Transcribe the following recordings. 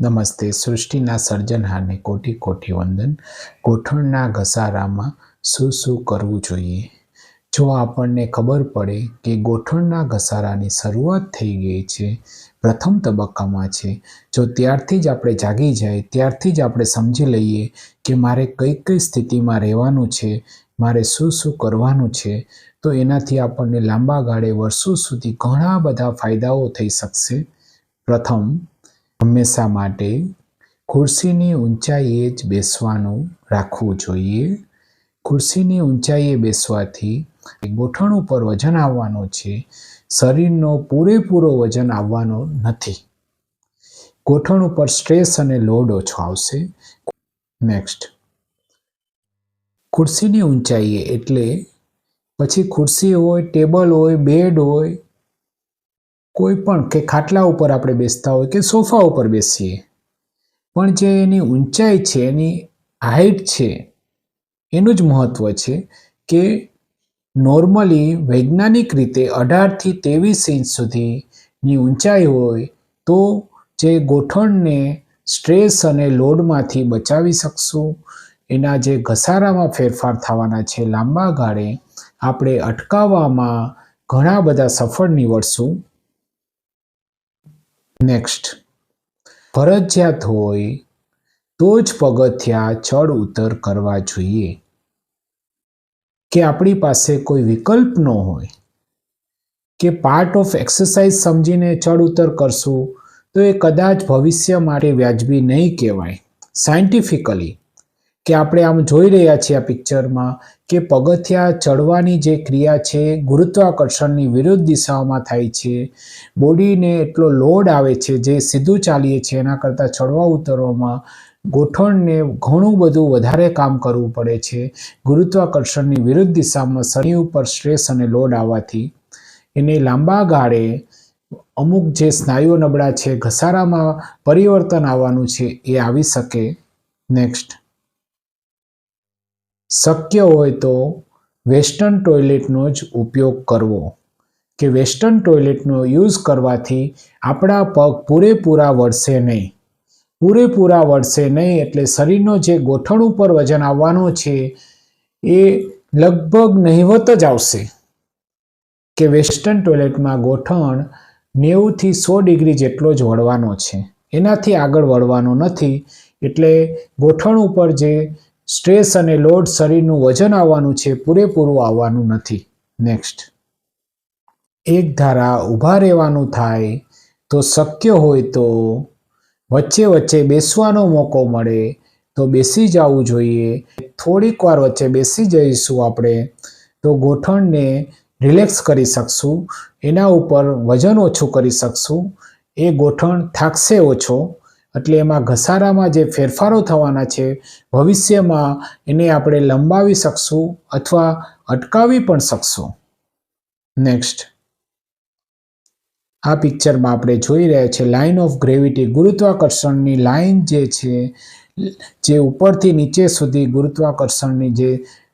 નમસ્તે, સૃષ્ટિના સર્જનહારને કોટી કોટી વંદન. ગોઠણના ઘસારામાં શું શું કરવું જોઈએ? જો આપણને ખબર પડે કે ગોઠણના ઘસારાની શરૂઆત થઈ ગઈ છે, પ્રથમ તબક્કામાં છે, જો ત્યારથી જ આપણે જાગી જાય, ત્યારથી જ આપણે સમજી લઈએ કે મારે કઈ કઈ સ્થિતિમાં રહેવાનું છે, મારે શું શું કરવાનું છે, તો એનાથી આપણને લાંબા ગાળે વર્ષો સુધી ઘણા બધા ફાયદાઓ થઈ શકશે. પ્રથમ હંમેશા માટે ખુરશીની ઊંચાઈએ જ બેસવાનું રાખવું જોઈએ. ખુરશીની ઊંચાઈએ બેસવાથી ગોઠણ ઉપર વજન આવવાનું છે. શરીરનો પૂરેપૂરો વજન આવવાનો નથી. ગોઠણ ઉપર સ્ટ્રેસ અને લોડ ઓછો આવશે. નેક્સ્ટ. ખુરશીની ઊંચાઈએ એટલે પછી ખુરશી હોય, ટેબલ હોય, બેડ હોય કોઈ પણ કે ખાટલા ઉપર આપણે બેસતા હોય કે સોફા ઉપર બેસીએ, પણ જે એની ઊંચાઈ છે, એની હાઈટ છે, એનું જ મહત્ત્વ છે કે નોર્મલી વૈજ્ઞાનિક રીતે અઢારથી ત્રેવીસ ઇંચ સુધીની ઊંચાઈ હોય તો જે ગોઠણને સ્ટ્રેસ અને લોડમાંથી બચાવી શકશું. એના જે ઘસારામાં ફેરફાર થવાના છે લાંબા ગાળે, આપણે અટકાવવામાં ઘણા બધા સફળ નીવડશું. નેક્સ્ટ ફરજિયાત હોય તો જ પગથિયા ચડ ઉતર કરવા જોઈએ. કે આપણી પાસે કોઈ વિકલ્પ ન હોય. કે પાર્ટ ઓફ એક્સરસાઇઝ સમજીને ચડ ઉતર કરશું તો એ કદાચ ભવિષ્ય માટે વ્યાજબી નહીં કહેવાય. સાયન્ટિફિકલી કે આપણે આમ જોઈ રહ્યા છીએ આ પિક્ચરમાં કે પગથિયા ચડવાની જે ક્રિયા છે, ગુરુત્વાકર્ષણની વિરુદ્ધ દિશાઓમાં થાય છે. બોડીને એટલો લોડ આવે છે જે સીધું ચાલીએ છીએ, એના કરતાં ચડવા ઉતરવામાં ગોઠણને ઘણું બધું વધારે કામ કરવું પડે છે. ગુરુત્વાકર્ષણની વિરુદ્ધ દિશામાં શરીર ઉપર સ્ટ્રેસ અને લોડ આવવાથી. એને લાંબા ગાળે અમુક જે સ્નાયુઓ નબળા છે, ઘસારામાં પરિવર્તન આવવાનું છે, એ આવી શકે. નેક્સ્ટ. શક્ય હોય તો વેસ્ટર્ન ટોયલેટનો જ ઉપયોગ કરવો. કે વેસ્ટર્ન ટોયલેટનો યુઝ કરવાથી આપણા પગ પૂરેપૂરા વળશે નહીં. પૂરેપૂરા વળશે નહીં એટલે શરીરનો જે ગોઠણ ઉપર વજન આવવાનો છે એ લગભગ નહિવત જ આવશે. કે વેસ્ટર્ન ટોયલેટમાં ગોઠણ નેવુંથી સો ડિગ્રી જેટલો જ વળવાનો છે. એનાથી આગળ વળવાનો નથી. એટલે ગોઠણ ઉપર જે સ્ટ્રેસ અને લોડ શરીરનું વજન આવવાનું છે, પૂરેપૂરું આવવાનું નથી. નેક્સ્ટ એક ધારા ઊભા રહેવાનું થાય, તો શક્ય હોય તો વચ્ચે વચ્ચે બેસવાનો મોકો મળે, તો બેસી જવું જોઈએ. થોડીક વાર વચ્ચે બેસી જઈશું આપણે, તો ગોઠણને રિલેક્સ કરી શકશું. એના ઉપર વજન ઓછું કરી શકશું. એ ગોઠણ થાકશે ઓછો. એટલે એમાં ઘસારામાં જે ફેરફારો થવાના છે, ભવિષ્યમાં એને આપણે લંબાવી શકશું અથવા અટકાવી પણ શકશું. નેક્સ્ટ આ પિક્ચરમાં આપણે જોઈ રહ્યા છે લાઇન ઓફ ગ્રેવિટી, ગુરુત્વાકર્ષણની લાઇન જે છે, જે ઉપરથી નીચે સુધી ગુરુત્વાકર્ષણની જે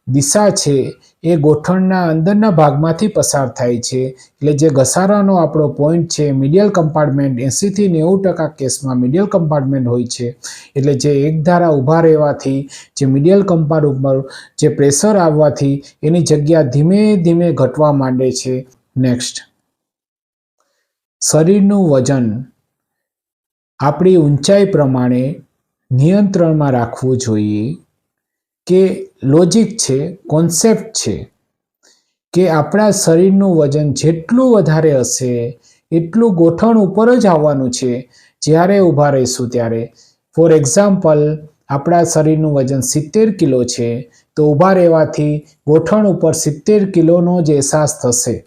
દિશા છે એ ગોઠણના અંદરના ભાગમાંથી પસાર થાય છે. એટલે જે ઘસારાનો આપણો પોઈન્ટ છે મીડિયલ કમ્પાર્ટમેન્ટ એંસીથી નેવું ટકા કેસમાં મીડિયલ કમ્પાર્ટમેન્ટ હોય છે. એટલે જે એક ધારા ઊભા રહેવાથી, જે મીડિયલ કમ્પાર્ટ ઉપર જે પ્રેશર આવવાથી, એની જગ્યા ધીમે ધીમે ઘટવા માંડે છે. નેક્સ્ટ શરીરનું વજન આપણી ઊંચાઈ પ્રમાણે નિયંત્રણમાં રાખવું જોઈએ. કે લોજિક છે કોન્સેપ્ટ છે, કે આપણા શરીરનું વજન જેટલું વધારે હશે, એટલું ગોઠણ ઉપર જ આવવાનું છે, જ્યારે ઊભા રહીશું ત્યારે. ફોર એક્ઝામ્પલ આપણા શરીરનું વજન સિત્તેર કિલો છે, તો ઊભા રહેવાથી ગોઠણ ઉપર સિત્તેર કિલોનો જ અહેસાસ થશે.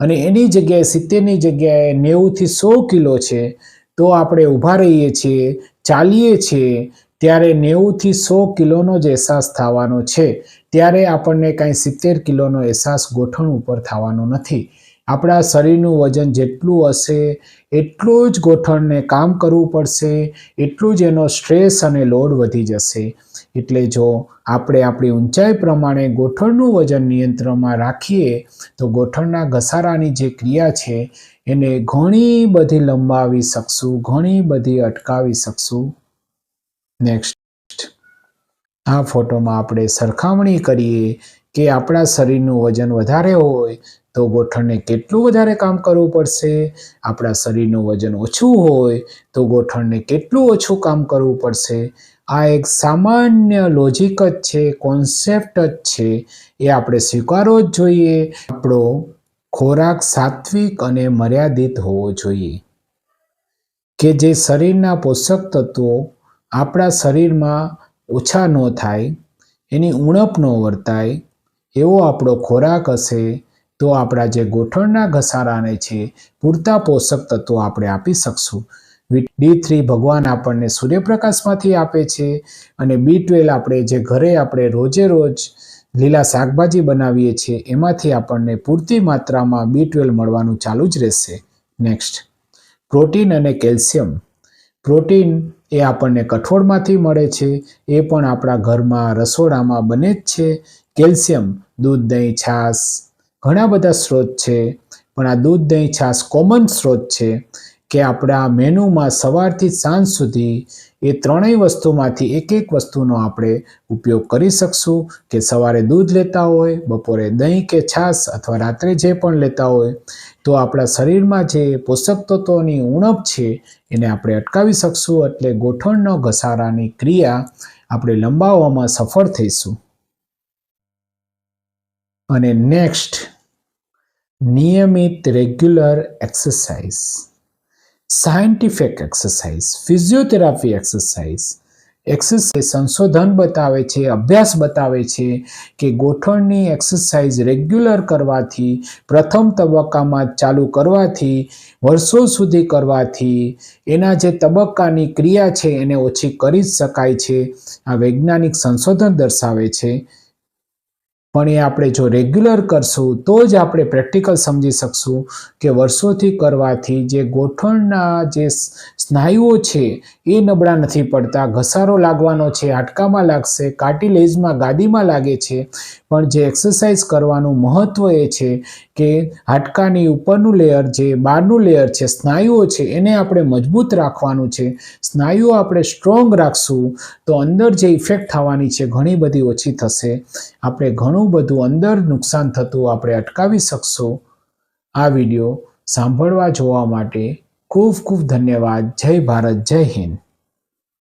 અને એની જગ્યાએ, સિત્તેરની જગ્યાએ નેવુંથી સો કિલો છે, તો આપણે ઊભા રહીએ છીએ, ચાલીએ છીએ ત્યારે નેવુંથી સો કિલોનો જ અહેસાસ થવાનો છે. ત્યારે આપણને કાંઈ સિત્તેર કિલોનો અહેસાસ ગોઠણ ઉપર થવાનો નથી. આપણા શરીરનું વજન જેટલું હશે, એટલું જ ગોઠણને કામ કરવું પડશે, એટલું જ એનો સ્ટ્રેસ અને લોડ વધી જશે. એટલે જો આપણે આપણી ઊંચાઈ પ્રમાણે ગોઠણનું વજન નિયંત્રણમાં રાખીએ, તો ગોઠણના ઘસારાની જે ક્રિયા છે, એને ઘણી બધી લંબાવી શકશું, ઘણી બધી અટકાવી શકશું. નેક્સ્ટ આ ફોટોમાં આપણે સરખામણી કરીએ કે આપણા શરીરનું વજન વધારે હોય તો ગોઠણને કેટલું વધારે કામ કરવું પડશે? આપણા શરીરનું વજન ઓછું હોય તો ગોઠણને કેટલું ઓછું કામ કરવું પડશે? આ એક સામાન્ય લોજિક જ છે કોન્સેપ્ટ જ છે. એ આપણે સ્વીકારવો જ જોઈએ. આપણો ખોરાક સાત્વિક અને મર્યાદિત હોવો જોઈએ. કે જે શરીરના પોષક તત્વો આપણા શરીરમાં ઓછા ન થાય, એની ઉણપ ન વર્તાય, એવો આપણો ખોરાક હશે તો આપણા જે ગોઠણના ઘસારાને છે, પૂરતા પોષક તત્વો આપણે આપી શકશું. ડી થ્રી ભગવાન આપણને સૂર્યપ્રકાશમાંથી આપે છે અને બી ટ્વેલ્વ આપણે જે ઘરે આપણે રોજે રોજ લીલા શાકભાજી બનાવીએ છીએ, એમાંથી આપણને પૂરતી માત્રામાં બી ટ્વેલ્વ મળવાનું ચાલુ જ રહેશે. નેક્સ્ટ પ્રોટીન અને કેલ્શિયમ. પ્રોટીન એ આપણને કઠોળમાંથી મળે છે. એ પણ આપણા ઘરમાં, રસોડામાં બને જ છે. કેલ્શિયમ, દૂધ, દહીં, છાશ ઘણા બધા સ્ત્રોત છે. પણ આ દૂધ, દહીં, છાશ કોમન સ્ત્રોત છે. કે આપણા મેનુમાં સવારથી સાંજ સુધી એ ત્રણેય વસ્તુમાંથી એક એક વસ્તુનો આપણે ઉપયોગ કરી શકશું. કે સવારે દૂધ લેતા હોય, બપોરે દહીં કે છાશ અથવા રાત્રે જે પણ લેતા હોય, તો આપણા શરીરમાં જે પોષક તત્વોની ઉણપ છે એને આપણે અટકાવી શકશું એટલે ગોઠણનો ઘસારાની ક્રિયા આપણે લંબાવવામાં સફળ થઈશું. અને નેક્સ્ટ, નિયમિત regular exercise. Scientific exercise, physiotherapy exercise exercise સંશોધન બતાવે છે, અભ્યાસ બતાવે છે કે ગોઠણની એક્સરસાઇઝ રેગ્યુલર કરવાથી, પ્રથમ તબક્કામાં ચાલુ કરવાથી, વર્ષો સુધી કરવાથી, એના જે તબક્કાની ક્રિયા છે એને ઓછી કરી જ શકાય છે. આ વૈજ્ઞાનિક સંશોધન દર્શાવે છે. પણ એ આપણે જો રેગ્યુલર કરશું, તો જ આપણે પ્રેક્ટિકલ સમજી શકશું કે વર્ષોથી કરવાથી જે ગોઠણના જે સ્નાયુઓ છે, એ નબળા નથી પડતા. ઘસારો લાગવાનો છે, હાડકામાં લાગશે કાર્ટિલેજમાં ગાદીમાં લાગે છે. પણ જે એક્સરસાઇઝ કરવાનું મહત્ત્વ એ છે કે હાડકાની ઉપરનું લેયર જે બહારનું લેયર છે, સ્નાયુઓ છે, એને આપણે મજબૂત રાખવાનું છે. સ્નાયુઓ આપણે સ્ટ્રોંગ રાખશું, તો અંદર જે ઇફેક્ટ થવાની છે, ઘણી બધી ઓછી થશે. આપણે ઘણું બધું અંદર નુકસાન થતું આપણે અટકાવી શકશું. આ વીડિયો સાંભળવા જોવા માટે ખૂબ ખૂબ ધન્યવાદ. જય ભારત, જય હિન્દ.